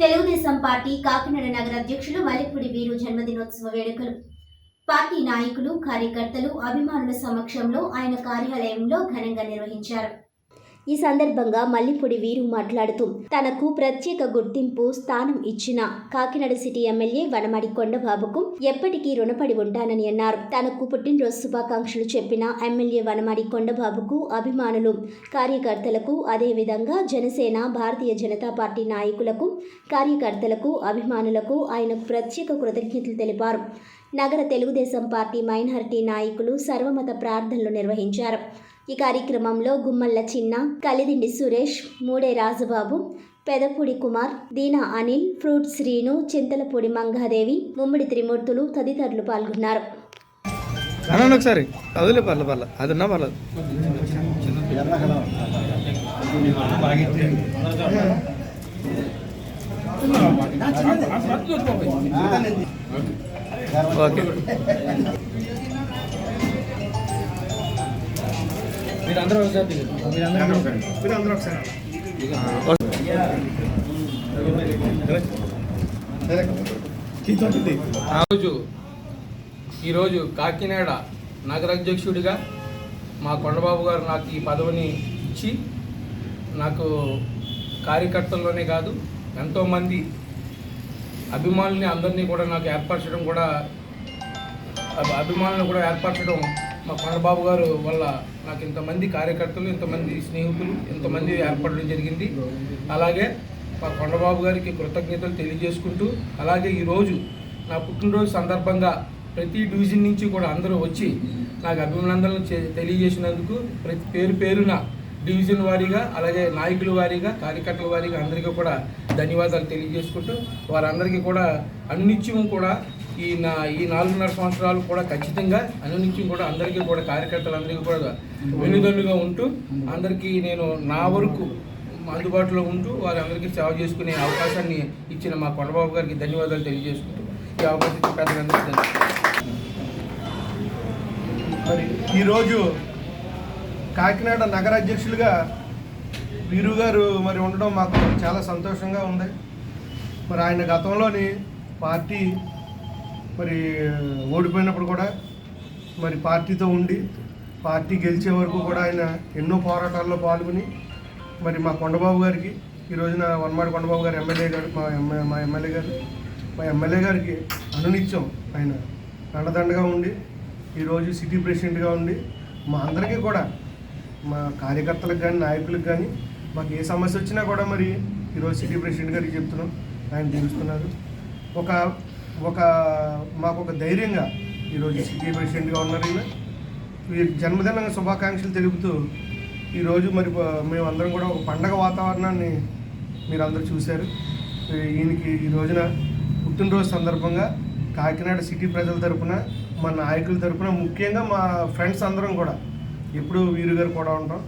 Telugu Desam party Kakinada నగర అధ్యక్షులు మల్లెపూడి వీరు జన్మదినోత్సవ వేడుకలు. పార్టీ నాయకులు కార్యకర్తలు అభిమానుల సమక్షంలో ఆయన కార్యాలయంలో ఘనంగా నిర్వహించారు. ఈ సందర్భంగా మల్లిపూడి వీరు మాట్లాడుతూ తనకు ప్రత్యేక గుర్తింపు స్థానం ఇచ్చిన కాకినాడ సిటీ ఎమ్మెల్యే వనమడి కొండబాబుకు ఎప్పటికీ రుణపడి ఉంటానని అన్నారు. తనకు పుట్టినరోజు శుభాకాంక్షలు చెప్పిన ఎమ్మెల్యే వనమడి కొండబాబుకు అభిమానులు కార్యకర్తలకు అదేవిధంగా జనసేన భారతీయ జనతా పార్టీ నాయకులకు కార్యకర్తలకు అభిమానులకు ఆయనకు ప్రత్యేక కృతజ్ఞతలు తెలిపారు. నగర తెలుగుదేశం పార్టీ మైనారిటీ నాయకులు సర్వమత ప్రార్థనలు నిర్వహించారు. ఈ కార్యక్రమంలో గుమ్మల్ల చిన్న కలిదిండి సురేష్ మూడే రాజుబాబు పెదపూడి కుమార్ దీనా అనిల్ ఫ్రూట్ శ్రీను చింతలపూడి మంగాదేవి ముమ్మిడి త్రిమూర్తులు తదితరులు పాల్గొన్నారు. అనండి ఒకసారి. అదిలే పర్లేదు పర్లేదు అది ఉన్నా పర్లేదు. ఓకే. మీరందరూ ఒకసారి దిగండి. మీరందరూ రోజు ఈరోజు కాకినాడ నగరాధ్యక్షుడిగా మా కొండబాబు గారు నాకు ఈ పదవిని ఇచ్చి నాకు కార్యకర్తల్లోనే కాదు ఎంతోమంది అభిమానుల్ని అందరినీ కూడా నాకు ఏర్పరచడం కూడా అభి- అభిమానులను కూడా ఏర్పరచడం మా కొండబాబు గారు వల్ల నాకు ఇంతమంది కార్యకర్తలు ఇంతమంది స్నేహితులు ఇంతమంది ఏర్పడడం జరిగింది. అలాగే మా కొండబాబు గారికి కృతజ్ఞతలు తెలియజేసుకుంటూ అలాగే ఈరోజు నా పుట్టినరోజు సందర్భంగా ప్రతి డివిజన్ నుంచి కూడా అందరూ వచ్చి నాకు అభినందనలు తెలియజేసినందుకు ప్రతి పేరు పేరున డివిజన్ వారీగా అలాగే నాయకుల వారీగా కార్యకర్తల వారీగా అందరికీ కూడా ధన్యవాదాలు తెలియజేసుకుంటూ వారందరికీ కూడా అన్నిత్యం కూడా ఈ నా ఈ నాలుగున్నర సంవత్సరాలు కూడా ఖచ్చితంగా అనునిత్యం కూడా అందరికీ కూడా కార్యకర్తలందరికీ కూడా వెనుదొల్లుగా ఉంటూ అందరికీ నేను నా వరకు అందుబాటులో ఉంటూ వారందరికీ సేవ చేసుకునే అవకాశాన్ని ఇచ్చిన మా కొండబాబు గారికి ధన్యవాదాలు తెలియజేసుకుంటూ ఈ అవకాశం పెద్దలందరికీ మరి ఈరోజు కాకినాడ నగర అధ్యక్షులుగా వీరు గారు మరి ఉండడం మాకు చాలా సంతోషంగా ఉంది. మరి ఆయన గతంలోని పార్టీ మరి ఓడిపోయినప్పుడు కూడా మరి పార్టీతో ఉండి పార్టీ గెలిచే వరకు కూడా ఆయన ఎన్నో పోరాటాల్లో పాల్గొని మరి మా కొండబాబు గారికి ఈ రోజున వనమాడి కొండబాబు గారు ఎమ్మెల్యే గారు మా ఎమ్మె మా ఎమ్మెల్యే గారు మా ఎమ్మెల్యే గారికి అనునిత్యం ఆయన అండదండగా ఉండి ఈరోజు సిటీ ప్రెసిడెంట్గా ఉండి మా అందరికీ కూడా మా కార్యకర్తలకు కానీ నాయకులకు కానీ మాకు ఏ సమస్య వచ్చినా కూడా మరి ఈరోజు సిటీ ప్రెసిడెంట్ గారికి చెప్తున్నాం. ఆయన తెలుస్తున్నారు ఒక ఒక మాకు ఒక ధైర్యంగా ఈరోజు సిటీ ప్రెసిడెంట్గా ఉన్నారు ఈయన. వీరి జన్మదిన శుభాకాంక్షలు తెలుపుతూ ఈరోజు మరి మేమందరం కూడా ఒక పండగ వాతావరణాన్ని మీరు అందరూ చూశారు ఈయనకి ఈ రోజున పుట్టినరోజు సందర్భంగా కాకినాడ సిటీ ప్రజల తరపున మా నాయకుల తరపున ముఖ్యంగా మా ఫ్రెండ్స్ అందరం కూడా ఎప్పుడు వీరు గారు కూడా ఉంటాం.